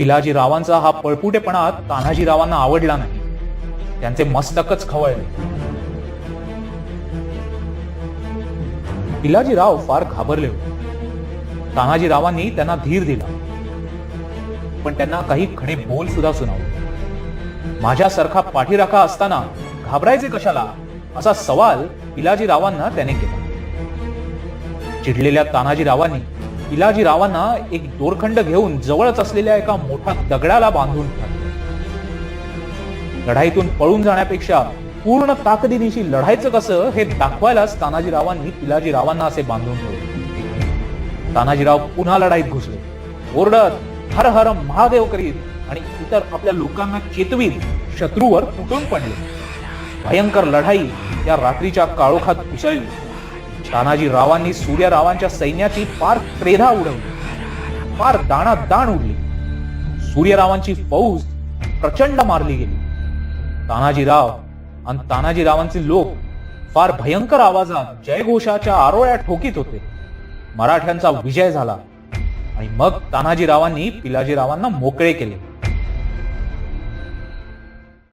पिलाजीरावांचा हा पळपुटेपणा तानाजीरावांना आवडला नाही. त्यांचे मस्तकच खवळले. पिलाजीराव फार घाबरले होते. तानाजीरावांनी त्यांना धीर दिला. पण त्यांना काही खडे बोल सुद्धा सुनावले. माझ्यासारखा पाठीराखा असताना घाबरायचे कशाला? असा सवाल पिलाजीरावांना त्याने केला. चिडलेल्या तानाजीरावांनी पिलाजीरावांना एक दोरखंड घेऊन जवळच असलेल्या एका मोठ्या दगडाला बांधून लढाईतून पळून जाण्यापेक्षा पूर्ण ताकदीनिशी लढायचं कसं हे दाखवायलाच तानाजीरावांनी पिलाजीरावांना असे बांधून ठेवले. तानाजीराव पुन्हा लढाईत घुसले. ओरडत हर हर महादेव करीत आणि इतर आपल्या लोकांना चेतवीत शत्रूवर तुटून पडले. भयंकर लढाई या रात्रीच्या काळोखात उसळली. तानाजी रावांनी सूर्यरावांच्या सैन्याची फार त्रेधा उडवली. फार दाणा दाण उडली सूर्यरावांची फौज प्रचंड मारली गेली. तानाजीराव आणि तानाजीरावांचे लोक फार भयंकर आवाजात जयघोषाच्या आरोळ्या ठोकीत होते. मराठ्यांचा विजय झाला. आणि मग तानाजीरावांनी पिलाजीरावांना मोकळे केले.